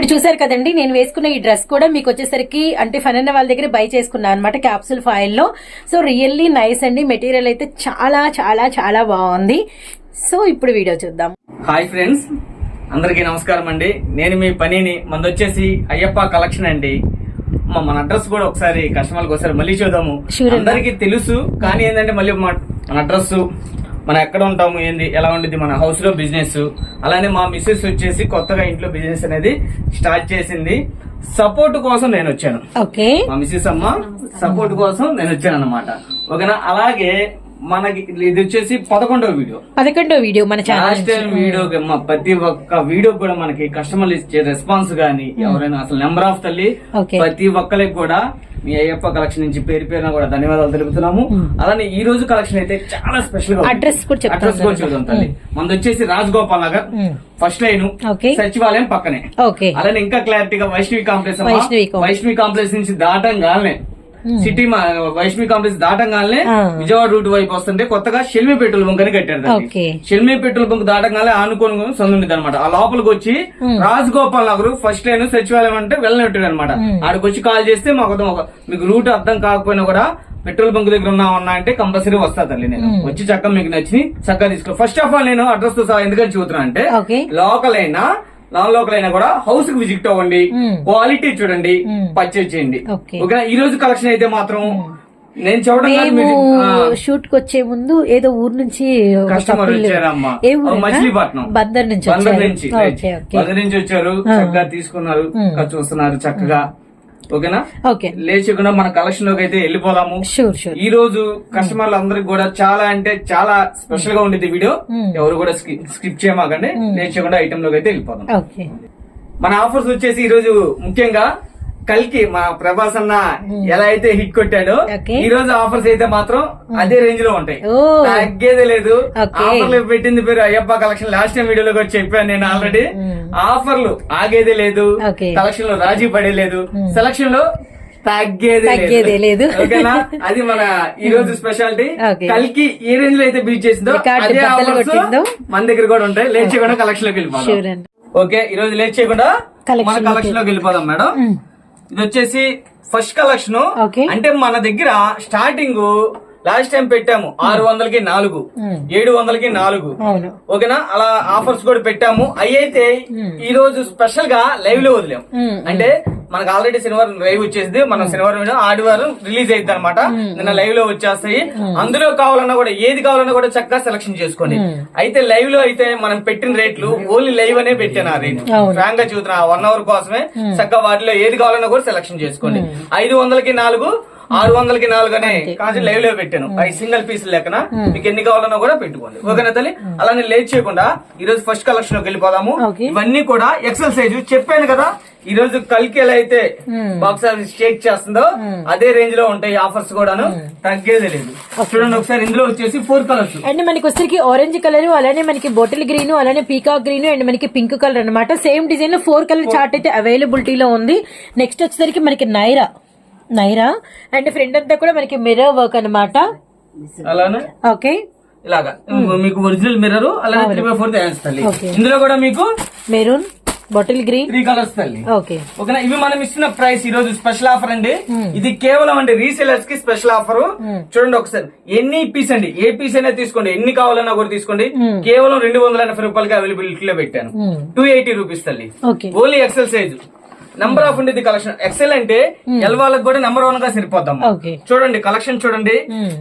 ఇప్పుడు చూసారు కదండి నేను వేసుకున్న ఈ డ్రెస్ కూడా మీకు వచ్చేసరికి అంటే ఫనన్న వాళ్ళ దగ్గర బై చేసుకున్నాను అనమాట క్యాప్సూల్ ఫాయిల్లో. సో రియల్లీ నైస్ అండి. మెటీరియల్ అయితే చాలా చాలా చాలా బాగుంది. సో ఇప్పుడు వీడియో చూద్దాం. Hi friends. అందరికీ నమస్కారం అండి. నేను మీ పనిని మంది వచ్చేసి అయ్యప్ప కలెక్షన్ అండి. మన అడ్రస్ కూడా ఒకసారి కస్టమర్కి ఒకసారి మళ్ళీ చూద్దాము. అందరికీ తెలుసు కానీ ఏంటంటే మళ్ళీ మా- మన అడ్రస్ మనం ఎక్కడ ఉంటాము ఏంది ఎలా ఉండిద్ది మన హౌస్లో బిజినెస్ అలానే మా మిస్సెస్ వచ్చేసి కొత్తగా ఇంట్లో బిజినెస్ అనేది స్టార్ట్ చేసింది. సపోర్ట్ కోసం నేను వచ్చాను. మా మిస్సెస్ అమ్మ సపోర్ట్ కోసం నేను వచ్చాను అనమాట ఓకేనా? అలాగే మనకి ఇది వచ్చేసి పదకొండవ వీడియో. పదకొండో వీడియో మన ఛానల్ లాస్ట్ టైం వీడియో ప్రతి ఒక్క వీడియో కూడా మనకి కస్టమర్లు ఇచ్చే రెస్పాన్స్ గానీ ఎవరైనా అసలు నెంబర్ ఆఫ్ తల్లి Okay. ప్రతి ఒక్కరికి కూడా మీ అయ్యప్ప కలెక్షన్ నుంచి పేరు పేరున కూడా ధన్యవాదాలు తెలుపుతున్నాము. అలానే ఈ రోజు కలెక్షన్ అయితే చాలా స్పెషల్గా Address కూడా చెప్తాను అడ్రస్ కూడా చూద్దాం తల్లి. మనది వచ్చేసి Rajagopal Nagar first line Okay. సచివాలయం పక్కనే. ఓకే అలానే ఇంకా క్లారిటీగా వైష్ణవి కాంప్లెక్స్ అమ్మా. వైష్ణవి కాంప్లెక్స్. వైష్ణవి కాంప్లెక్స్ నుంచి దాటంగానే సిటీ మా- వైష్ణవి కాంప్లెక్స్ దాటంగానే. విజయవాడ రూట్ వైపు వస్తుంటే కొత్తగా షెల్మి పెట్రోల్ బంక్ అని కట్టారు దాన్ని. షెల్మి పెట్రోల్ బంక్ దాటంగానే ఆనుకోని సందుంది అనమాట ఆ లోపలికి వచ్చి రాజగోపాల్ నగర్ ఫస్ట్ లైన్ సచివాలయం అంటే వెళ్ళనట్టు అనమాట ఆడికి వచ్చి కాల్ చేస్తే మాకు మీకు రూట్ అర్థం కాకపోయినా కూడా పెట్రోల్ బంక్ దగ్గర ఉన్నా ఉన్నా అంటే కంపల్సరీ వస్తా తల్లి నేను. వచ్చి చక్కగా మీకు నచ్చి చక్కగా తీసుకో ఫస్ట్ ఆఫ్ ఆల్ నేను అడ్రస్తో సహా ఎందుకని చూస్తున్నా అంటే. లోకల్ అయినా నాన్ లోకల్ అయినా కూడా హౌస్కి విజిట్ అవ్వండి. క్వాలిటీ చూడండి. పర్చేజ్ చేయండి. ఓకే. ఓకేనా? ఈ రోజు కలెక్షన్ అయితే మాత్రం నేను చూడడం షూట్కి వచ్చే ముందు ఏదో ఊరు నుంచి కస్టమర్ వచ్చారమ్మా. మచిలీపట్నం. బందర్ నుంచి బందర్ వచ్చారు. నుంచి. బందర్ నుంచి వచ్చారు. చక్కగా తీసుకున్నారు. చూస్తున్నారు. చక్కగా ఓకేనా? ఓకే. లేచకుండా మన కలెక్షన్లోకి అయితే వెళ్ళిపోదాము. షూర్ షూర్ ఈ రోజు కస్టమర్లు అందరికి కూడా చాలా అంటే చాలా స్పెషల్గా ఉండేది వీడియో. ఎవరు కూడా స్కిప్ చేయమాకండి. లేచకుండా ఐటమ్లోకి అయితే వెళ్ళిపోదాం. మన ఆఫర్స్ వచ్చేసి ఈ రోజు ముఖ్యంగా కల్కి మా ప్రభాస్ అన్న ఎలా అయితే హిట్ కొట్టాడో. ఈ రోజు ఆఫర్స్ అయితే మాత్రం అదే రేంజ్లో ఉంటాయి. తగ్గేదే లేదు. ఆఫర్లు పెట్టింది పేరు అయ్యప్ప కలెక్షన్. లాస్ట్ టైం వీడియోలో కూడా చెప్పాను నేను ఆల్రెడీ. ఆఫర్లు ఆగేదే లేదు. కలెక్షన్లో రాజీ పడేలేదు సెలక్షన్లో తగ్గేదే లేదు. ఓకేనా? అది మన ఈ రోజు స్పెషాలిటీ. కల్కి ఏ రేంజ్లో అయితే బీచ్ చేసిందో అదే ఆఫర్స్. మన దగ్గర కూడా ఉంటాయి. లేట్ చేయకుండా కలెక్షన్లోకి వెళ్ళిపోతాం ఓకే ఈ రోజు లేట్ చేయకుండా Collection మన లోకి. కలెక్షన్లోకి వెళ్ళిపోదాం మేడం. ఇది వచ్చేసి ఫస్ట్ కలెక్షన్. అంటే మన దగ్గర స్టార్టింగ్ లాస్ట్ టైం పెట్టాము. ఆరు వందలకి నాలుగు. ఏడు వందలకి నాలుగు. ఓకేనా? అలా ఆఫర్స్ కూడా పెట్టాము. అవి అయితే ఈ రోజు స్పెషల్గా లైవ్లో వదిలాం. మ్మ్. అంటే మనకు ఆల్రెడీ శనివారం లైవ్ వచ్చేసింది. మనం శనివారం మీద ఆదివారం రిలీజ్ అయింది అనమాట నిన్న లైవ్లో వచ్చేస్తాయి. అందులో కావాలన్నా కూడా ఏది కావాలన్నా కూడా చక్కగా సెలక్షన్ చేసుకోండి అయితే లైవ్లో అయితే మనం పెట్టిన రేట్లు ఓన్లీ లైవ్ అనే పెట్టాను ఆ రేట్. ఫ్రాంక్గా చూస్తున్నా వన్ అవర్ కోసమే చక్కగా వాటిలో ఏది కావాలన్నా కూడా సెలక్షన్ చేసుకోండి ఐదు వందలకి నాలుగు ఆరు వందలకి నాలుగు అనే కాదు లైవ్లో పెట్టాను. అవి సింగిల్ పీస్ లెక్కన. మీకు ఎన్ని కావాలన్నా కూడా పెట్టుకోండి. ఓకేనా తల్లి? అలానే లేట్ చేయకుండా ఈ రోజు ఫస్ట్ కలెక్షన్లోకి వెళ్ళిపోదాము. ఇవన్నీ కూడా ఎక్సెల్ సైజు చెప్పాను కదా. ఈ రోజు కలికి ఎలా అయితే బాక్స్ ఆఫీస్ షేక్ చేస్తుందో అదే రేంజ్లో ఉంటాయి ఆఫర్స్ కూడాను. తగ్గేదే లేదు. చూడండి ఒకసారి ఇందులో వచ్చేసి ఫోర్ కలర్స్ అండ్ మనకి వచ్చరికి ఆరెంజ్ కలర్ అలానే మనకి బాటిల్ గ్రీన్ అలానే పీకాక్ గ్రీన్ అండ్ మనకి పింక్ కలర్ అన్నమాట. సేమ్ డిజైన్లో ఫోర్ కలర్ చార్ట్ అయితే అవైలబిలిటీలో ఉంది. నెక్స్ట్ వచ్చేసరికి మనకి నైరా నైరా అండ్ ఫ్రంట్ అంతా కూడా మనకి మిర్రర్ వర్క్ అన్నమాట. అలానే? ఓకే ఇలాగా. మీకు ఒరిజినల్ మిర్రర్ అలానే త్రీ బై ఫోర్. ఇందులో కూడా మీకు maroon bottle green three colours తల్లి. ఓకే ఓకేనా ఇవి మనం ఇస్తున్న ప్రైస్ ఈ రోజు స్పెషల్ ఆఫర్ అండి ఇది కేవలం అంటే రీసేలర్స్కి స్పెషల్ ఆఫర్ చూడండి ఒకసారి. ఎన్ని పీస్ అండి? ఏ పీస్ అయినా తీసుకోండి. ఎన్ని కావాలన్నా కూడా తీసుకోండి. కేవలం రెండు వందల ఎనభై రూపాయలకి అవైలబిలిటీ లో పెట్టాను. టూ ఎయిటీ రూపీస్ తల్లి. Okay only XL size number of ఉండేది కలెక్షన్ ఎక్సెల్ అంటే ఎల్ వాళ్ళకి కూడా నెంబర్ వన్గా సరిపోతాం చూడండి కలెక్షన్ చూడండి.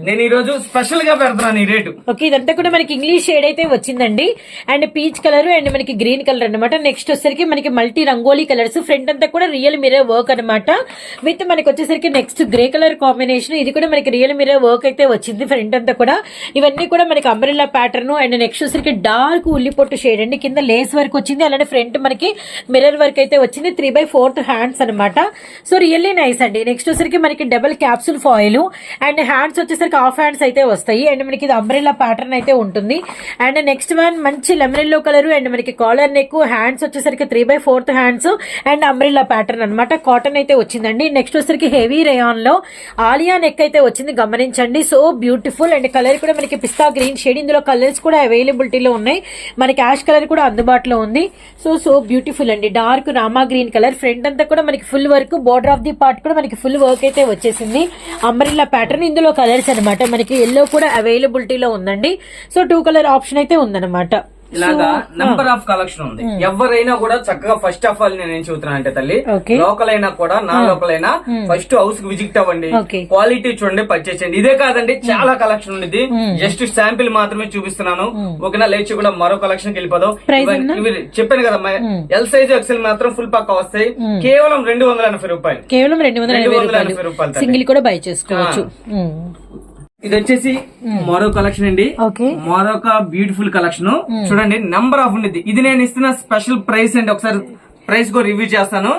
నేను ఈ రోజు స్పెషల్గా పెడుతున్నాను ఈ రేటు ఓకే ఇదంతా కూడా మనకి ఇంగ్లీష్ షేడ్ అయితే వచ్చిందండి. అండ్ పీచ్ కలర్ అండ్ మనకి గ్రీన్ కలర్ అన్నమాట. నెక్స్ట్ వచ్చేసరికి మనకి మల్టీ రంగోలీ కలర్స్ ఫ్రంట్ అంతా కూడా రియల్ మిర్రర్ వర్క్ అన్నమాట. విత్ మనకి వచ్చేసరికి నెక్స్ట్ గ్రే కలర్ కాంబినేషన్ ఇది కూడా మనకి రియల్ మిర్రర్ వర్క్ అయితే వచ్చింది ఫ్రంట్ అంతా కూడా. ఇవన్నీ కూడా మనకి అంబ్రెల్లా ప్యాటర్న్ అండ్ నెక్స్ట్ వచ్చేసరికి డార్క్ ఉల్లిపొట్టు షేడ్ అండి. కింద లేస్ వర్క్ వచ్చింది. అలానే ఫ్రంట్ మనకి మిర్రర్ వర్క్ అయితే వచ్చింది. Three by four fourth hands అన్నమాట. సో రియల్లీ నైస్ అండి. నెక్స్ట్ వచ్చేసరికి మనకి double capsule foil and hands వచ్చేసరికి హాఫ్ హ్యాండ్స్ అయితే వస్తాయి. అండ్ మనకి ఇది అంబ్రెల్లా ప్యాటర్న్ అయితే ఉంటుంది. అండ్ నెక్స్ట్ వన్ మంచి లెమన్ కలర్ అండ్ మనకి కాలర్ నెక్ హ్యాండ్స్ వచ్చేసరికి three by fourth hands and umbrella pattern అన్నమాట. కాటన్ అయితే వచ్చిందండి. నెక్స్ట్ వచ్చేసరికి హెవీ రేయాన్లో ఆలియా నెక్ అయితే వచ్చింది. గమనించండి. సో బ్యూటిఫుల్ అండ్ కలర్ కూడా మనకి పిస్తా గ్రీన్ షేడ్ ఇందులో కలర్స్ కూడా అవైలబిలిటీలో ఉన్నాయి. మనకి యాష్ కలర్ కూడా అందుబాటులో ఉంది. సో సో బ్యూటిఫుల్ అండి. Dark rama green colour front అంతా కూడా మనకి full work border of the part కూడా మనకి ఫుల్ వర్క్ అయితే వచ్చేసింది. అంబ్రిల్లా ప్యాటర్న్ ఇందులో కలర్స్ అన్నమాట. మనకి ఎల్లో కూడా అవైలబిలిటీలో ఉందండి. సో టూ కలర్ ఆప్షన్ అయితే ఉందన్నమాట. ఇలాగా నంబర్ ఆఫ్ కలెక్షన్ ఉంది. ఎవరైనా కూడా చక్కగా ఫస్ట్ ఆఫ్ ఆల్ నేను ఏం అంటే తల్లి. లోకల్ అయినా కూడా నా లోకల్ అయినా ఫస్ట్ హౌస్కి విజిట్ అవ్వండి. క్వాలిటీ చూడండి పర్చేస్ చేయండి. ఇదే కాదండి చాలా కలెక్షన్ ఉంది జస్ట్ శాంపిల్ మాత్రమే చూపిస్తున్నాను. ఓకేనా లేచి కూడా మరో కలెక్షన్కి వెళ్ళిపోదాం. ఇవి చెప్పాను కదా ఎల్ సైజ్ ఎక్సెల్ మాత్రం ఫుల్ పక్క వస్తాయి. కేవలం రెండు వందల ఎనభై రూపాయలు. కేవలం రెండు వందల ఎనభై రూపాయలు. సింగిల్ కూడా బై చేసుకోవచ్చు. ఇది వచ్చేసి మరో కలెక్షన్ అండి. ఓకే. మరొక బ్యూటిఫుల్ కలెక్షన్ చూడండి నంబర్ ఆఫ్ ఉండేది. ఇది నేను ఇస్తున్న స్పెషల్ ప్రైస్ అండి. ఒకసారి ప్రైస్ కూడా రివ్యూ చేస్తాను.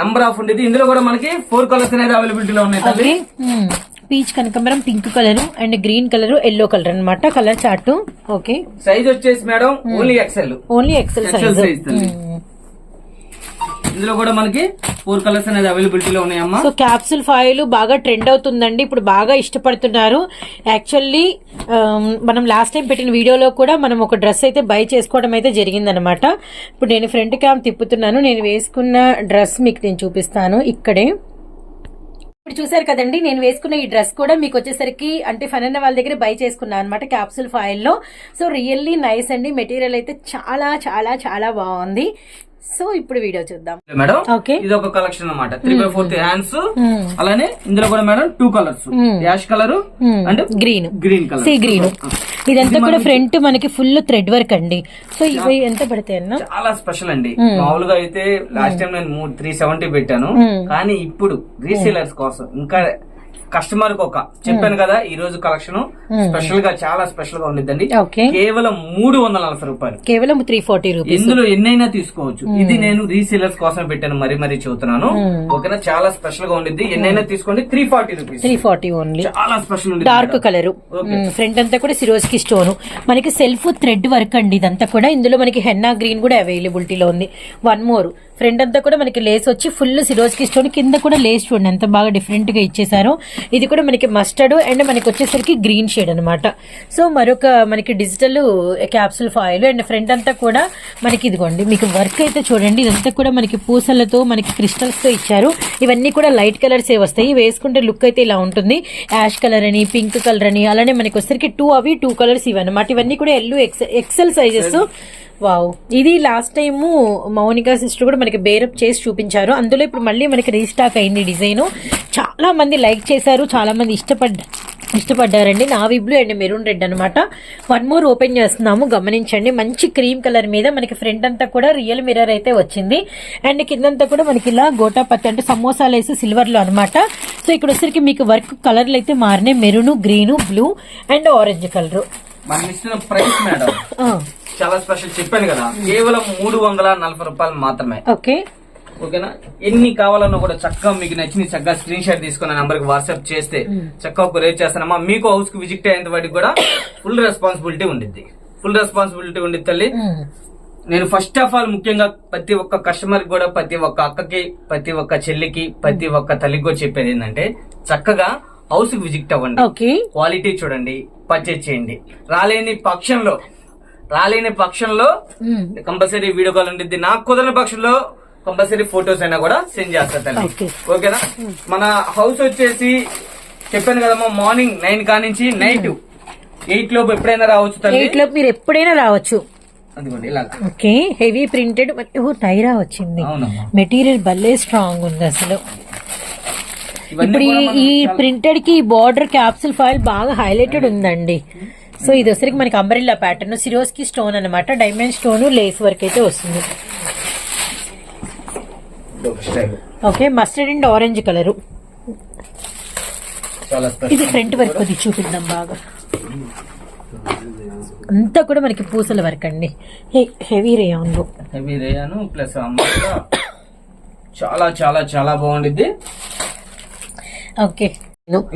నంబర్ ఆఫ్ ఉండేది. ఇందులో కూడా మనకి ఫోర్ కలర్స్ అనేది అవైలబిలిటీలో ఉన్నాయి తల్లి. Okay. Peach కనకంబరం pink colour and green colour yellow colour అన్నమాట. Colour chart okay. సైజ్ వచ్చేసి madam only XL only XL size ఇందులో కూడా మనకి ఫోర్ కలర్స్ అనేది అవైలబిలిటీలో ఉన్నాయమ్మా. సో క్యాప్సూల్ ఫాయిల్ బాగా ట్రెండ్ అవుతుందండి. ఇప్పుడు బాగా ఇష్టపడుతున్నారు. యాక్చువల్లీ um, మనం లాస్ట్ టైం పెట్టిన వీడియోలో కూడా మనం ఒక డ్రెస్ అయితే బై చేసుకోవడం అయితే జరిగిందనమాట ఇప్పుడు నేను ఫ్రంట్ క్యామ్ తిప్పుతున్నాను. నేను వేసుకున్న డ్రెస్ మీకు నేను చూపిస్తాను ఇక్కడే. ఇప్పుడు చూసారు కదండి నేను వేసుకున్న ఈ డ్రెస్ కూడా మీకు వచ్చేసరికి అంటే ఫనన్న వాళ్ళ దగ్గర బై చేసుకున్నాను అనమాట క్యాప్సూల్ ఫాయిల్లో. సో రియల్లీ నైస్ అండి. మెటీరియల్ అయితే చాలా చాలా చాలా బాగుంది. సో ఇప్పుడు వీడియో చూద్దాం. మేడం. ఓకే ఇది ఒక కలెక్షన్ అన్నమాట. త్రీ బై ఫోర్త్ హ్యాండ్స్ అలానే ఇందులో కూడా madam two colours ash colour and green green colour sea green ఇదంతా కూడా ఫ్రంట్ మనకి ఫుల్ థ్రెడ్ వర్క్ అండి. సో ఇవి ఎంత పడతాయి అన్న? చాలా స్పెషల్ అండి. మామూలుగా అయితే లాస్ట్ టైం నేను త్రీ సెవెంటీ పెట్టాను. కానీ ఇప్పుడు రీసేలర్స్ కోసం ఇంకా కస్టమర్కి ఒక చెప్పాను కదా ఈ రోజు కలెక్షన్ స్పెషల్గా చాలా స్పెషల్గా ఉండిద్దండి కేవలం మూడు వందల నలభై రూపాయలు. కేవలం త్రీ ఫార్టీ రూపీస్. ఇందులో ఎన్నైనా తీసుకోవచ్చు. ఇది నేను రీసేలర్స్ కోసం పెట్టాను మరీ మరీ చెబుతున్నాను. ఓకేనా? చాలా స్పెషల్గా ఉండిద్ది ఎన్నైనా తీసుకోండి three forty rupees. Three forty only. చాలా స్పెషల్ ఉంది డార్క్ కలర్. ఫ్రంట్ అంతా కూడా సిరోజ్కి స్టోన్. మనకి సెల్ఫ్ థ్రెడ్ వర్క్ అండి ఇదంతా కూడా. ఇందులో మనకి హెన్నా గ్రీన్ కూడా అవైలబిలిటీలో ఉంది. One more. ఫ్రంట్ అంతా కూడా మనకి లేస్ వచ్చి ఫుల్ సిరోజ్కి స్టోన్ కింద కూడా లేస్ చూడండి ఎంత బాగా డిఫరెంట్గా ఇచ్చేసారు ఇది కూడా మనకి మస్టర్డ్ అండ్ మనకి వచ్చేసరికి గ్రీన్ షేడ్ అనమాట సో మరొక మనకి digital capsule foil and front అంతా కూడా మనకి ఇదిగోండి మీకు వర్క్ అయితే చూడండి ఇదంతా కూడా మనకి పూసలతో మనకి క్రిస్టల్స్తో ఇచ్చారు. ఇవన్నీ కూడా లైట్ కలర్స్ వస్తాయి. వేసుకుంటే లుక్ అయితే ఇలా ఉంటుంది. యాష్ కలర్ అని పింక్ కలర్ అని అలానే మనకి వచ్చేసరికి టూ అవి టూ కలర్స్ ఇవి అనమాట ఇవన్నీ కూడా ఎల్లు ఎక్సెల్ సైజెస్ వావ్. ఇది లాస్ట్ టైము మౌనికా సిస్టర్ కూడా మనకి బేరప్ చేసి చూపించారు. అందులో ఇప్పుడు మళ్ళీ మనకి రీస్టాక్ అయింది డిజైన్ చాలా మంది లైక్ చేశారు చాలా మంది ఇష్టపడ్డ ఇష్టపడ్డారండి. Navy blue and maroon red అనమాట వన్ మోర్ ఓపెన్ చేస్తున్నాము గమనించండి. మంచి క్రీమ్ కలర్ మీద మనకి ఫ్రంట్ అంతా కూడా రియల్ మిర్రర్ అయితే వచ్చింది. అండ్ కిందంతా కూడా మనకి ఇలా గోటా పత్తి అంటే సమోసాలు వేసి సిల్వర్లో అనమాట సో ఇక్కడ వచ్చరికి మీకు వర్క్ కలర్లు అయితే మారినాయి. Maroon green blue and orange colour చాలా స్పెషల్ చెప్పాను కదా. కేవలం మూడు వందల నలభై రూపాయలు మాత్రమే. ఓకే. ఓకేనా? ఎన్ని కావాలన్నా కూడా చక్కగా మీకు నచ్చిన చక్కగా స్క్రీన్ షాట్ తీసుకున్న నంబర్కి వాట్సాప్ చేస్తే చక్కగా ఒక రేట్ చేస్తానమ్మా. మీకు హౌస్కి విజిట్ అయ్యేంత వాటికి కూడా ఫుల్ రెస్పాన్సిబిలిటీ ఉండిద్ది. ఫుల్ రెస్పాన్సిబిలిటీ ఉండిద్ది తల్లి. నేను ఫస్ట్ ఆఫ్ ఆల్ ముఖ్యంగా ప్రతి ఒక్క కస్టమర్ కూడా ప్రతి ఒక్క అక్కకి ప్రతి ఒక్క చెల్లికి ప్రతి ఒక్క తల్లికి కూడా చెప్పేది ఏంటంటే చక్కగా హౌస్కి విజిట్ అవ్వండి. క్వాలిటీ చూడండి. పర్చేజ్ చేయండి. రాలేని పక్షంలో రాలేని పక్షంలో కంపల్సరీ వీడియో కాల్ ఉంటుంది నాకు కుదరని పక్షంలో కంపల్సరీ ఫొటోస్ అయినా కూడా సెండ్ చేస్తా తల్లి. ఓకేనా? మన హౌస్ వచ్చేసి చెప్పాను కదమ్మా మార్నింగ్ నైన్ కానించి నైట్ ఎయిట్ లోపు ఎప్పుడైనా రావచ్చు తల్లి? ఎయిట్ లోపు మీరు ఎప్పుడైనా రావచ్చు. ఓకే. హెవీ ప్రింటెడ్ టైరా వచ్చింది. మెటీరియల్ భలే స్ట్రాంగ్ ఉంది అసలు. ఇప్పుడు ఈ- ప్రింటెడ్కి బార్డర్ క్యాప్సూల్ ఫాయిల్ బాగా హైలైటెడ్ ఉందండి. సో ఇది వచ్చరికి మనకి అంబరిల్లా ప్యాటర్న్ సిరోస్కి స్టోన్ అనమాట డైమండ్ స్టోన్ లేస్ వర్క్ అయితే వస్తుంది. Okay mustard and orange colour ఇది ఫ్రంట్ వర్క్ కొద్ది చూపిద్దాం బాగా. అంతా కూడా మనకి పూసల వర్క్ అండి. హెవీ రేయాన్లో. హెవీ రేయాను ప్లస్ చాలా చాలా చాలా బాగుండిద్ది. ఓకే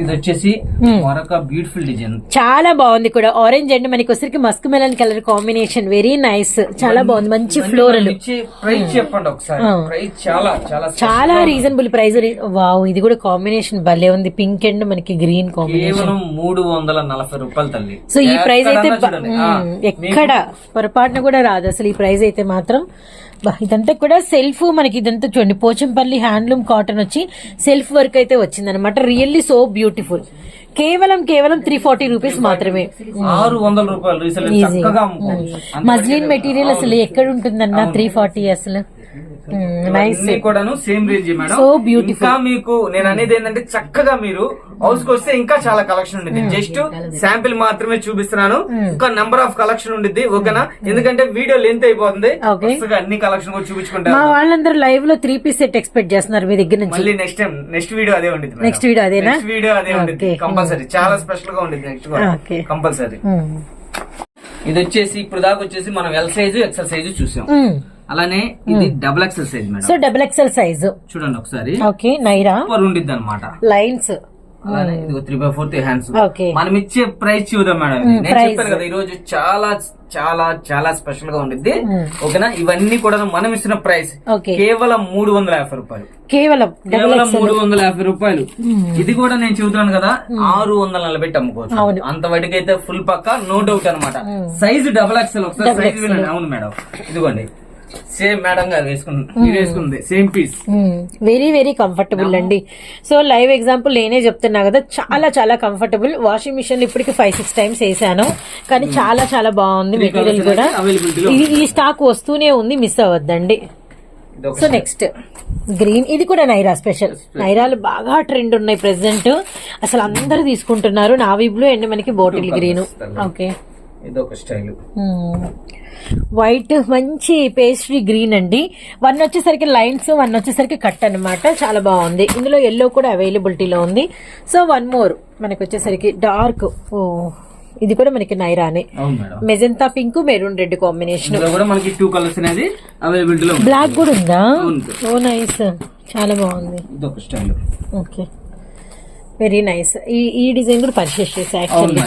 ఇది వచ్చేసి Hmm. మరొక బ్యూటిఫుల్ డిజైన్ చాలా బాగుంది కూడా. ఆరెంజ్ అండ్ మనకి వచ్చరికి musk melon colour combination very nice చాలా బాగుంది. మంచి ఫ్లోరల్ ప్రైస్ చెప్పండి ఒకసారి. ప్రైస్ చాలా చాలా చాలా రీజనబుల్ ప్రైస్ వావ్ ఇది కూడా కాంబినేషన్ భలే ఉంది. పింక్ అండ్ మనకి గ్రీన్ కాంబినేషన్ కేవలం మూడు వందల నలభై రూపాయలు తల్లి. సో ఈ ప్రైస్ అయితే. ఎక్కడ పొరపాటున కూడా రాదు. అసలు ఈ ప్రైస్ అయితే మాత్రం ఇదంతా కూడా సెల్ఫ్ మనకి ఇదంతా చూడండి పోచంపల్లి హ్యాండ్లూమ్ కాటన్ వచ్చి సెల్ఫ్ వర్క్ అయితే వచ్చింది అనమాట రియల్లీ సో బ్యూటిఫుల్ కేవలం కేవలం త్రీ ఫార్టీ రూపీస్ మాత్రమే. ఆరు వందల రూపాయలు మజ్లిన్ మెటీరియల్ అసలు ఎక్కడ ఉంటుందన్న త్రీ ఫార్టీ అసలు? నైస్ ఇవన్నీ కూడాను same range madam So beautiful. ఇంకా మీకు నేను అనేది ఏంటంటే చక్కగా మీరు హౌస్కి వస్తే ఇంకా చాలా కలెక్షన్ ఉండిద్ది. జస్ట్ శాంపిల్ మాత్రమే చూపిస్తున్నాను. ఇంకా నెంబర్ ఆఫ్ కలెక్షన్ ఉండిద్ది ఓకేనా? ఎందుకంటే వీడియో లెంత్ అయిపోతుంది. అన్ని కలెక్షన్ కూడా చూపించుకుంటారు మా వాళ్ళందరూ లైవ్లో త్రీ పీస్ సెట్ ఎక్స్పెక్ట్ చేస్తున్నారు మీ దగ్గర నుంచి. మళ్ళీ నెక్స్ట్ టైం నెక్స్ట్ వీడియో అదే ఉండిద్ది మేడం. నెక్స్ట్ వీడియో అదేనా? నెక్స్ట్ వీడియో అదే ఉండిద్ది. Okay. కంపల్సరీ చాలా స్పెషల్గా ఉండిద్ది నెక్స్ట్. కంపల్సరీ. ఇది వచ్చేసి ఇప్పుడు దాకా వచ్చేసి మనం ఎల్ సైజు ఎక్సెల్ సైజు చూసాం. అలానే ఇది double XL size madam so double XL size చూడండి ఒకసారి. ఓకే నైరా? సూపర్ ఉండిద్ది అనమాట లైన్స్ అలానే ఇది త్రీ బై ఫోర్త్ హ్యాండ్స్ మనం ఇచ్చే ప్రైస్ చూద్దాం మేడం ఇది. నేను. చెప్పాను కదా ఈ రోజు చాలా చాలా చాలా స్పెషల్గా ఉండిద్ది. మ్మ్. ఓకేనా? ఇవన్నీ కూడా మనం ఇస్తున్న ప్రైస్ కేవలం మూడు వందల యాభై రూపాయలు. కేవలం కేవలం మూడు వందల యాభై రూపాయలు. ఇది కూడా నేను చెబుతున్నాను కదా ఆరు వందల నలభై అమ్ముకోవచ్చు. అంత వాటికి అయితే ఫుల్ పక్క నో డౌట్ అనమాట సైజ్ డబల్ ఎక్స్ఎల్ ఒకసారి సైజ్ అవును మేడం ఇదిగోండి. సేమ్ మేడం గారు వేసుకుంది మీరు వేసుకుంది same piece. Very very comfortable అండి. సో లైవ్ ఎగ్జాంపుల్ నేనే చెప్తున్నా కదా చాలా చాలా కంఫర్టబుల్ వాషింగ్ మిషన్ ఇప్పటికి ఫైవ్ సిక్స్ టైమ్స్ వేసాను. కానీ చాలా చాలా బాగుంది మెటీరియల్ కూడా. ఈ స్టాక్ వస్తూనే ఉంది మిస్ అవ్వద్దండి. సో నెక్స్ట్ గ్రీన్ ఇది కూడా నైరా స్పెషల్ నైరాలు బాగా ట్రెండ్ ఉన్నాయి ప్రెసెంట్ అసలు అందరూ తీసుకుంటున్నారు. నావీ బ్లూ అండ్ మనకి బాటిల్ గ్రీన్ ఓకే ఇది ఒక స్టైల్ వైట్ మంచి పేస్ట్రీ గ్రీన్ అండి. వన్ వచ్చేసరికి లైన్స్ వన్ వచ్చేసరికి కట్ అన్నమాట. చాలా బాగుంది. ఇందులో ఎల్లో కూడా అవైలబిలిటీలో ఉంది. సో వన్ మోర్ మనకి వచ్చేసరికి డార్క్ ఓ ఇది కూడా మనకి నైరానే. Magenta pink maroon red combination ఇందులో కూడా మనకి టూ కలర్స్ అనేది అవైలబిలిటీలో ఉంది బ్లాక్ కూడా ఉందా. ఓ నైస్ చాలా బాగుంది. స్టైల్. ఓకే వెరీ నైస్ ఈ ఈ డిజైన్ కూడా పర్చేస్ చేసా యాక్చువల్లీ.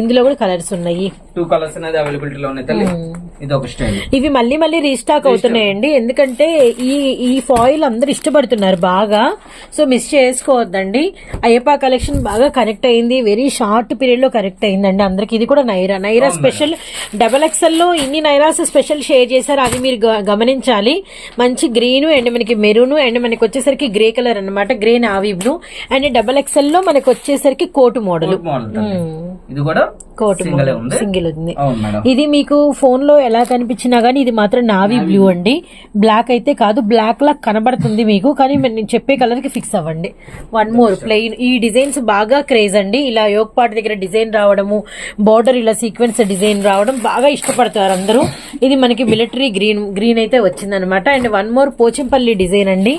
ఇందులో కూడా కలర్స్ ఉన్నాయి. టూ కలర్స్ అనేది అవైలబిలిటీలో ఉన్నాయి తల్లి. ఇది ఒక స్టైల్ ఇవి మళ్ళీ మళ్ళీ రీస్టాక్ అవుతున్నాయండి. ఎందుకంటే ఈ ఈ ఫాయిల్ అందరు ఇష్టపడుతున్నారు బాగా. సో మిస్ చేసుకోవద్దండి. అయ్యప్ప కలెక్షన్ బాగా కనెక్ట్ అయింది. వెరీ షార్ట్ పీరియడ్లో కనెక్ట్ అయిందండి. అందరికి ఇది కూడా నైరా. నైరా స్పెషల్ డబల్ ఎక్స్ఎల్లో ఇన్ని నైరాస్ స్పెషల్ షేర్ చేశారు. అది మీరు గమనించాలి. మంచి గ్రీన్ అండ్ మనకి మెరూన్ అండ్ మనకి వచ్చేసరికి గ్రే కలర్ అన్నమాట. Grey navy blue and double XL లో మనకి వచ్చేసరికి కోటు మోడల్. ఇది కూడా కోటు సింగల్ ఉంది. ఇది మీకు ఫోన్లో ఎలా కనిపించినా గానీ ఇది మాత్రం నావీ బ్లూ అండి. బ్లాక్ అయితే కాదు బ్లాక్ లా కనబడుతుంది మీకు. కానీ నేను చెప్పే కలర్కి ఫిక్స్ అవ్వండి. One more plain. ఈ డిజైన్స్ బాగా క్రేజ్ అండి. ఇలా యోగ్ పాట్ దగ్గర డిజైన్ రావడము బార్డర్ ఇలా సీక్వెన్స్ డిజైన్ రావడం బాగా ఇష్టపడతారు అందరూ. ఇది మనకి మిలిటరీ గ్రీన్ గ్రీన్ అయితే వచ్చిందనమాట. And one more Pochampally design అండి.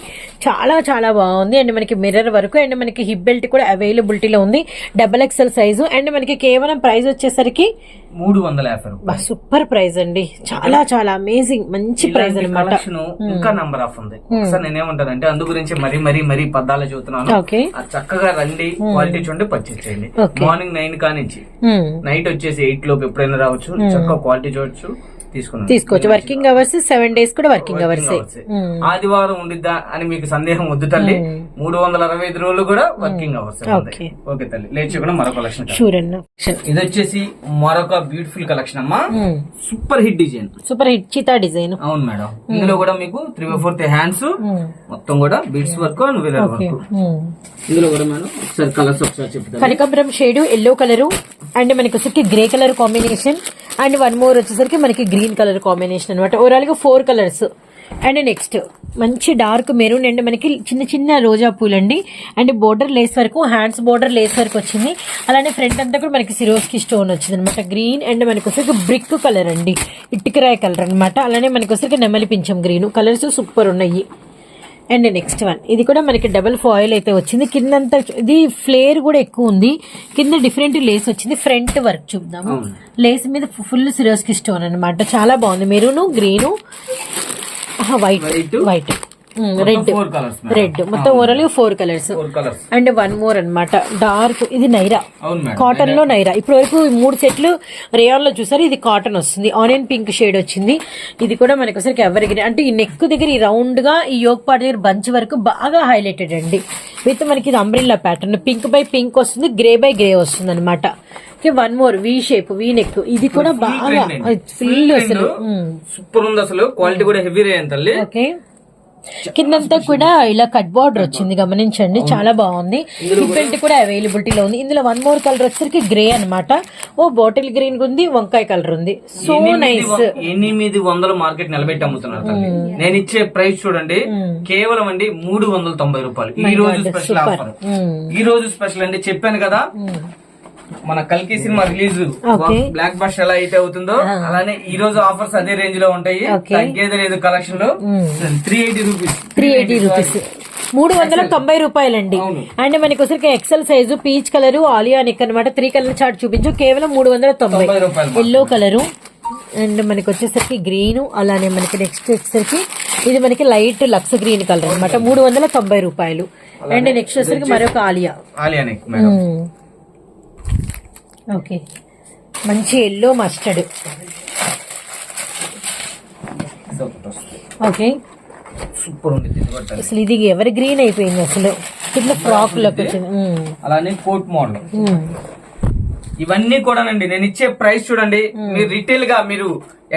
చాలా చాలా బాగుంది. అండ్ మనకి మిర్రర్ వరకు అండ్ మనకి హిప్ బెల్ట్ కూడా అవైలబిలిటీలో ఉంది. డబల్ ఎక్స్ఎల్ సైజు అండ్ మనకి కేవలం ప్రైస్ వచ్చేసరికి మూడు వందల యాభై సూపర్ ప్రైస్ అండి. చాలా చాలా అమేజింగ్ మంచి ప్రైస్ అనమాట కలెక్షన్ ఇంకా నంబర్ ఆఫ్ ఉంది. ఒకసారి నేనేమంటానంటే అందు గురించి మరీ మరీ మరీ పద్దాలు ఆ చక్కగా రండి క్వాలిటీ చూడండి పర్చేస్ చేయండి. మార్నింగ్ నైన్ కానించి. నైట్ వచ్చేసి ఎయిట్ లోపు ఎప్పుడైనా రావచ్చు. చక్కగా క్వాలిటీ చూడొచ్చు. తీసుకోవచ్చు. వర్కింగ్ అవర్స్ సెవెన్ డేస్ కూడా వర్కింగ్ అవర్స్ ఆదివారం ఉండిద్దా అని మీకు సందేహం వద్దు తల్లి. మూడు వందల అరవై ఐదు రోజులు కూడా వర్కింగ్ అవర్స్. ఓకే తల్లి. లేచి మరొక కలెక్షన్ ఇది వచ్చేసి మరొక బ్యూటిఫుల్ కలెక్షన్ అమ్మా. Super hit design super hit cheetah design అవును మేడం. ఇందులో కూడా మీకు త్రీ బై ఫోర్త్ హ్యాండ్స్ మొత్తం కూడా బీడ్స్ వర్క్ అండ్ విరర్ వర్క్ ఇందులో కూడా మేడం ఒకసారి కలర్స్ ఒకసారి చెప్తాను కనకాంబరం షేడ్ ఎల్లో కలర్ అండ్ మనకి వచ్చేసరికి grey colour combination and one more వచ్చేసరికి మనకి గ్రీన్ కలర్ కాంబినేషన్ అనమాట ఓవరాల్గా ఫోర్ కలర్స్. అండ్ నెక్స్ట్ మంచి డార్క్ మెరూన్ అండ్ మనకి చిన్న చిన్న రోజా పూలు అండి అండ్ బోర్డర్ లేస్ వరకు హ్యాండ్స్ బోర్డర్ లేస్ వరకు వచ్చింది. అలానే ఫ్రంట్ అంతా కూడా మనకి సిరోస్కి స్టోన్ వచ్చింది అనమాట గ్రీన్ అండ్ మనకి వచ్చరికి బ్రిక్ కలర్ అండి. ఇటుకరాయ కలర్ అన్నమాట. అలానే మనకి వచ్చరికి నెమలి పింఛం గ్రీన్ కలర్స్ సూపర్ ఉన్నాయి. And next one. ఇది కూడా మనకి డబుల్ ఫాయిల్ అయితే వచ్చింది. కిందంతా ఇది ఫ్లేర్ కూడా ఎక్కువ ఉంది. కింద డిఫరెంట్ లేస్ వచ్చింది. ఫ్రంట్ వర్క్ చూద్దాము. లేస్ మీద ఫుల్ సిరోస్కి స్టోన్ అన్నమాట. చాలా బాగుంది. Maroon green white. White. Red. Red. మొత్తం overall four colours and one more అన్నమాట. డార్క్ ఇది నైరా. కాటన్లో నైరా. ఇప్పటి వరకు మూడు సెట్లు రేయాన్లో చూసారు ఇది కాటన్ వస్తుంది. ఆనియన్ పింక్ షేడ్ వచ్చింది. ఇది కూడా మనకి ఒకసారి ఎవరి అంటే ఈ నెక్ దగ్గర ఈ రౌండ్గా ఈ యోగ్ పార్ట్ దగ్గర బంచ్ వరకు బాగా హైలైటెడ్ అండి. విత్ మనకి ఇది umbrella pattern pink by pink వస్తుంది గ్రే బై గ్రే వస్తుంది అనమాట one more V shape V neck ఇది కూడా బాగా ఫుల్ అసలు. సూపర్ ఉంది అసలు. క్వాలిటీ కూడా హెవీ రే తల్లి. ఓకే కిందంతా కూడా ఇలా కట్ బార్డర్ వచ్చింది గమనించండి. చాలా బాగుంది. డిఫరెంట్ కూడా అవైలబిలిటీలో ఉంది. ఇందులో వన్ మోర్ కలర్ వచ్చేసరికి గ్రే అన్నమాట. ఓ బాటిల్ గ్రీన్ ఉంది వంకాయ కలర్ ఉంది. సో నైస్ ఎనిమిది వందల మార్కెట్ నిలబెట్టి అమ్ముతున్నారు తల్లి. నేను ఇచ్చే ప్రైస్ చూడండి కేవలం అండి మూడు వందల తొంభై రూపాయలు. ఈ రోజు స్పెషల్ ఆఫర్ ఈ రోజు స్పెషల్ అండి చెప్పాను కదా. మన కల్కి సినిమా రిలీజ్. బ్లాక్ బస్ ఎలా అయితే అవుతుందో అలానే ఈ రోజు ఆఫర్స్ అదే రేంజ్లో ఉంటాయి. తగ్గేది లేదు కలెక్షన్లో three eighty rupees three eighty rupees మూడు వందల తొంభై రూపాయలండి. అండ్ మనకి వచ్చరికి XL size peach colour Alia neck అనమాట త్రీ కలర్ చార్ట్ చూపించు. కేవలం మూడు వందల తొంభై. ఎల్లో కలరు అండ్ మనకి వచ్చేసరికి గ్రీన్ అలానే మనకి నెక్స్ట్ వచ్చేసరికి ఇది మనకి లైట్ లక్స్ గ్రీన్ కలర్ అన్నమాట. మూడు వందల తొంభై రూపాయలు. అండ్ నెక్స్ట్ వచ్చేసరికి మరొక ఆలియా ఆలియా ఓకే. మంచి ఎల్లో మస్టర్డ్. ఓకే. సూపర్ ఉంది. అసలు ఇది ఎవరి గ్రీన్ అయిపోయింది అసలు? కింద ఫ్రాక్లోకి అలానే కోట్ మోడల్. ఇవన్నీ కూడానండి నేను ఇచ్చే ప్రైస్ చూడండి మీరు రిటైల్గా మీరు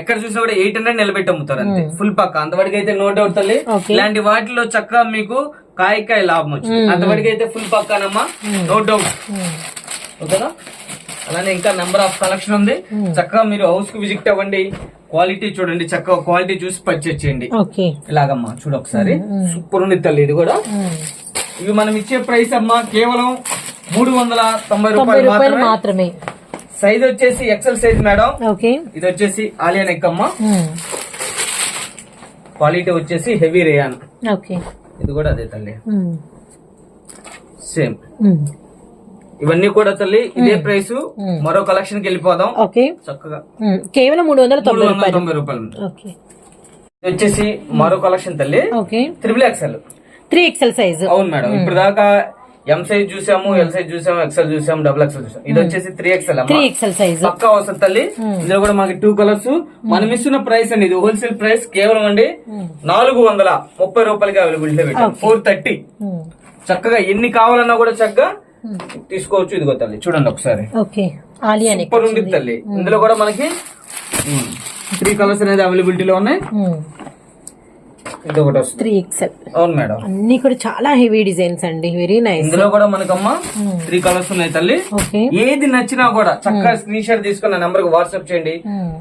ఎక్కడ చూసినా కూడా ఎయిట్ హండ్రెడ్ నిలబెట్టి అమ్ముతారు అంతే. ఫుల్ పక్క. అంతవరకు అయితే నో డౌట్ తల్లి. ఇలాంటి వాటిలో చక్కగా మీకు కాయ కాయ లాభం వచ్చింది. అంతవరకు అయితే ఫుల్ పక్కానమ్మా. No doubt. ఓకేనా? అలానే ఇంకా నెంబర్ ఆఫ్ కలెక్షన్ ఉంది. చక్కగా మీరు హౌస్కు విజిట్ అవ్వండి. క్వాలిటీ చూడండి. చక్కగా క్వాలిటీ చూసి పర్చేజ్ చేయండి. ఇలాగమ్మా చూడు ఒకసారి. సూపర్ ఉంది తల్లి ఇది కూడా. ఇవి మనం ఇచ్చే ప్రైస్ అమ్మా కేవలం మూడు వందల తొంభై రూపాయలు మాత్రమే. సైజ్ వచ్చేసి ఎక్సెల్ సైజ్ మేడం ఇది వచ్చేసి ఆలియా నెక్ అమ్మ. క్వాలిటీ వచ్చేసి హెవీ రేయాన్ ఓకే ఇది కూడా అదే తల్లి. సేమ్. ఇవన్నీ కూడా తల్లి ఇదే ప్రైస్. మరో కలెక్షన్కి వెళ్ళిపోదాం. ఓకే. చక్కగా. కేవలం మూడు వందల తొంభై రూపాయలు. తొంభై వచ్చేసి మరో కలెక్షన్ తల్లి. Triple XL three XL size. అవును మేడం. ఇప్పుడు దాకా ఎం సైజ్ చూసాము ఎల్ సైజ్ చూసాము ఎక్సెల్ చూసాము డబుల్ ఎక్సెల్ చూసాము. ఇది వచ్చేసి three XL three XL size. పక్కా వస్తుంది తల్లి. ఇందులో కూడా మనకి టూ కలర్స్ మనం ఇస్తున్న ప్రైస్ అండి ఇది. హోల్సేల్ ప్రైస్ కేవలం అండి నాలుగు వందల ముప్పై రూపాయలకి అవైలబిలిటీ ఫోర్ థర్టీ చక్కగా ఎన్ని కావాలన్నా కూడా చక్కగా తీసుకోవచ్చు. ఇదిగో తల్లి చూడండి ఒకసారి. సూపర్ ఉంది తల్లి. ఇందులో కూడా మనకి త్రీ కలర్స్ అనేది అవైలబిలిటీలో ఉన్నాయి. ఇది ఒకటి వస్తుంది. Three XL. అవును మేడం. అన్ని కూడా చాలా హెవీ డిజైన్స్ అండి. Very nice. ఇందులో కూడా మనకమ్మ త్రీ కలర్స్ ఉన్నాయి తల్లి. ఓకే. ఏది నచ్చినా కూడా చక్కగా స్క్రీన్ షాట్ తీసుకుని నంబర్కి వాట్సాప్ చేయండి.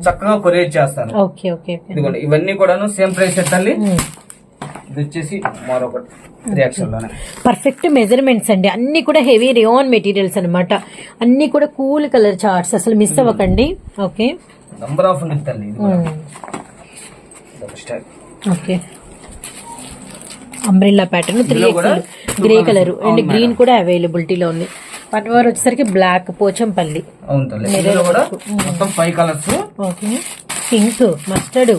చక్కగా కొరియర్ చేస్తాను. Okay okay okay. ఇదిగోండి ఇవన్నీ కూడాను సేమ్ ప్రైస్ తల్లి. ఇది వచ్చేసి మరొకటి పర్ఫెక్ట్ మెజర్మెంట్స్ అండి. అన్ని కూడా హెవీ రేయాన్ మెటీరియల్స్ అన్నమాట. అన్ని కూడా కూల్ కలర్ చార్ట్స్ అసలు మిస్ అవ్వకండి. ఓకే నంబర్ ఆఫ్ ఉంది. Okay umbrella pattern three XL grey colour and green కూడా అవైలబిలిటీలో ఉంది. వన్ ఓవర్ వచ్చేసరికి బ్లాక్ పోచంపల్లి అవును కూడా మొత్తం five colours okay pink mustard.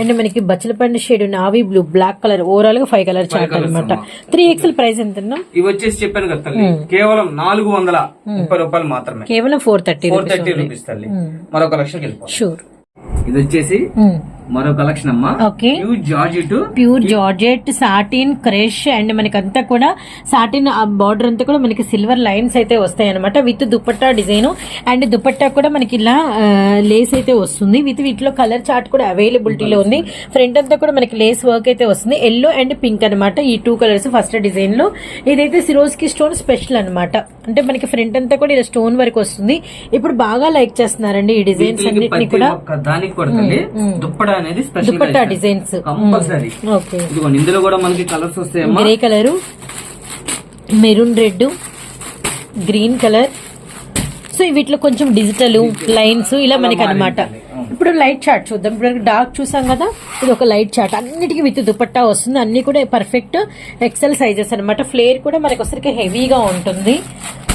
And మనకి బచ్చలపండు shade navy blue black colour ఓవరాల్గా ఫైవ్ కలర్ చార్ట్ అనమాట. త్రీ ఎక్స్ఎల్ ప్రైస్ ఎంత ఇవి వచ్చేసి చెప్పాను కదా తల్లి. కేవలం నాలుగు వందల ముప్పై రూపాయలు మాత్రమే. కేవలం four thirty four thirty rupees తల్లి. మరో కలెక్షన్ షూర్ ఇది వచ్చేసి మరో కలెక్షన్ అమ్మా. Okay pure georgette pure georgette satin crush and మనకి అంతా కూడా సాటిన్ బార్డర్ అంతా కూడా మనకి సిల్వర్ లైన్స్ అయితే వస్తాయి అనమాట with dupatta design. And dupatta కూడా మనకి ఇలా లేస్ అయితే వస్తుంది. విత్ వీటిలో కలర్ చార్ట్ కూడా అవైలబిలిటీలో ఉంది. ఫ్రంట్ అంతా కూడా మనకి లేస్ వర్క్ అయితే వస్తుంది. ఎల్లో అండ్ పింక్ అన్నమాట ఈ టూ కలర్స్ ఫస్ట్ డిజైన్లో ఇదైతే సిరోస్కి స్టోన్ స్పెషల్ అన్నమాట. అంటే మనకి ఫ్రంట్ అంతా కూడా ఇలా స్టోన్ వర్క్ వస్తుంది. ఇప్పుడు బాగా లైక్ చేస్తున్నారండి ఈ డిజైన్స్ అన్నిటిని కూడా. దానికి కూడా దుప్పడ అనేది special dupatta designs. Compulsory okay. ఇదిగోండి ఇందులో కూడా మనకి colours వస్తాయమ్మా. Grey colour maroon red green colour. So వీటిలో కొంచెం డిజిటల్ లైన్స్ ఇలా మనకి అన్నమాట ఇప్పుడు లైట్ చార్ట్ చూద్దాం. ఇప్పుడు డార్క్ చూసాం కదా ఇది ఒక లైట్ చార్ట్. అన్నిటికీ విత్ దుపట్టా వస్తుంది. అన్ని కూడా పర్ఫెక్ట్ ఎక్సెల్ సైజెస్ అన్నమాట. ఫ్లేర్ కూడా మనకి వచ్చరికి హెవీగా ఉంటుంది.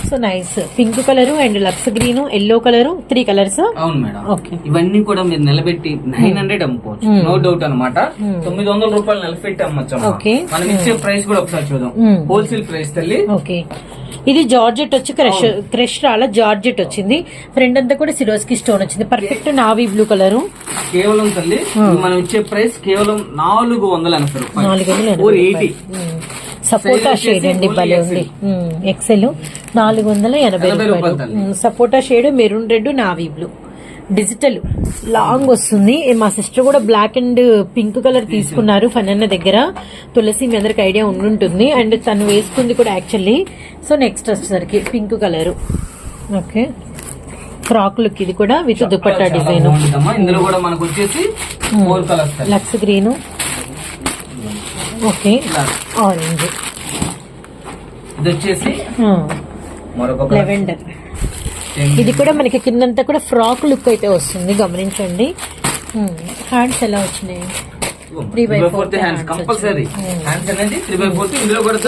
So nice pink colour and lux green yellow colour three colours అవును మేడం. ఓకే ఇవన్నీ కూడా మీరు నిలబెట్టి నైన్ హండ్రెడ్ అమ్ముకోవచ్చు. Hmm. నో డౌట్ అన్నమాట. Hmm. తొమ్మిది వందల రూపాయలు నిలబెట్టి అమ్మచ్చు అమ్మా. Okay. మనం ఇచ్చే ప్రైస్ కూడా ఒకసారి చూద్దాం. Hmm. హోల్సేల్ ప్రైస్ తల్లి. ఓకే ఇది జార్జెట్ వచ్చి క్రష్ క్రష్ రాల జార్జెట్ వచ్చింది. ఫ్రంట్ అంతా కూడా సిరోస్కి స్టోన్ వచ్చింది. పర్ఫెక్ట్ నావీ బ్లూ కలర్ కేవలం తల్లి Hmm. మనం ఇచ్చే ప్రైస్ కేవలం నాలుగు వందల ఎనభై రూపాయలు. ఎయిటీ. సపోటా షేడ్ అండి భలే ఉంది. ఎక్సెల్ నాలుగు వందల ఎనభై రూపాయలు. సపోటా shade maroon red navy blue. Digital long వస్తుంది. మా సిస్టర్ కూడా బ్లాక్ అండ్ పింక్ కలర్ తీసుకున్నారు ఫనన్న దగ్గర. తులసి మీ అందరికి ఐడియా ఉండుంటుంది. అండ్ తను వేసుకుంది కూడా యాక్చువల్లీ సో నెక్స్ట్ వచ్చేసరికి pink colour okay frock look ఇది కూడా విత్ దుపట్టా డిజైన్. ఇందులో కూడా మనకు వచ్చేసి. Lux green okay. ఆరెంజ్. ఇది వచ్చేసి మరొక. లెవెండర్. ఇది కూడా మనకి కిందంతా కూడా ఫ్రాక్ లుక్ అయితే వస్తుంది గమనించండి. హ్యాండ్స్ ఎలా వచ్చినాయి?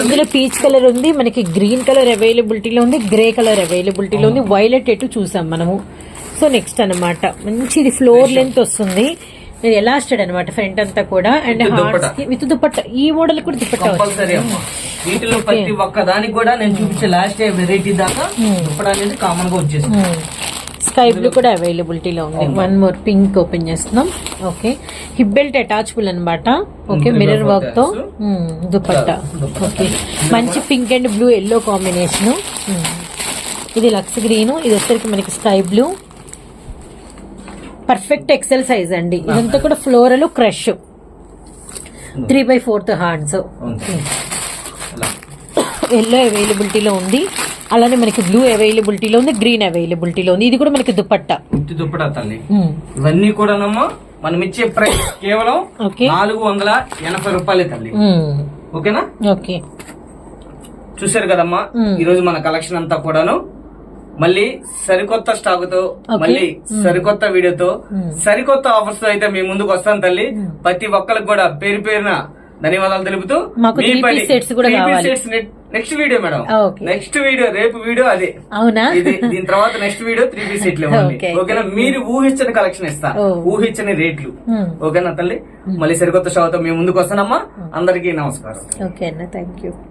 ఇందులో పీచ్ కలర్ ఉంది మనకి గ్రీన్ కలర్ అవైలబిలిటీలో ఉంది గ్రే కలర్ అవైలబిలిటీలో ఉంది వైలెట్ ఎటు చూసాం మనము. సో నెక్స్ట్ అన్నమాట. మంచిది ఫ్లోర్ లెంత్ వస్తుంది. ఇది ఎలాస్టెడ్ అనమాట ఫ్రంట్ అంతా కూడా అండ్ హార్ట్స్. కి విత్ దుపట్ట ఈ మోడల్ కూడా దుపట్టా వీటిలో ప్రతి ఒక్క దానికి కూడా నేను చూపించే లాస్ట్ వెరైటీ దాకా ఇప్పుడు అనేది కామన్గా వచ్చేసింది. స్కై బ్లూ కూడా అవైలబిలిటీలో ఉంది. వన్ మోర్ పింక్ ఓపెన్ చేస్తున్నాం. ఓకే హిప్ బెల్ట్ అటాచబుల్ అనమాట ఓకే మిర్రర్ వర్క్తో. దుపట్టా. ఓకే మంచి pink and blue yellow combination ఇది లక్స్ గ్రీన్. ఇది వచ్చరికి మనకి sky blue. Perfect XL size అండి. ఇదంతా కూడా floral crush three by fourth hands. Yellow అవైలబిలిటీలో ఉంది. అలానే మనకి బ్లూ అవైలబిలిటీలో ఉంది గ్రీన్ అవైలబిలిటీలో ఉంది. ఇది కూడా మనకి దుపట్టా. ఉత్తి దుప్పటా తల్లి. మ్మ్. ఇవన్నీ కూడానమ్మా మనం ఇచ్చే ప్రైస్ కేవలం నాలుగు వందల ఎనభై రూపాయలే తల్లి. మ్మ్. ఓకేనా? ఓకే చూసారు కదమ్మా? మ్మ్. ఈ రోజు మన కలెక్షన్ అంతా కూడాను మళ్ళీ సరికొత్త స్టాక్తో. మళ్ళీ సరికొత్త వీడియోతో. సరికొత్త ఆఫర్స్తో అయితే మీ ముందుకు వస్తాను తల్లి. ప్రతి ఒక్కరికి కూడా పేరు పేరున ధన్యవాదాలు తెలుపుతూ next video madam. Next video రేపు వీడియో అదే. అవునా? దీని తర్వాత నెక్స్ట్ వీడియో త్రీ పీస్ సెట్లు. ఓకేనా? మీరు ఊహించని కలెక్షన్ ఇస్తా. ఊహించని రేట్లు. ఓకేనా తల్లి? మళ్ళీ సరికొత్త షోతో మేము ముందుకు వస్తానమ్మా అందరికీ నమస్కారం. ఓకే అన్న థ్యాంక్ యూ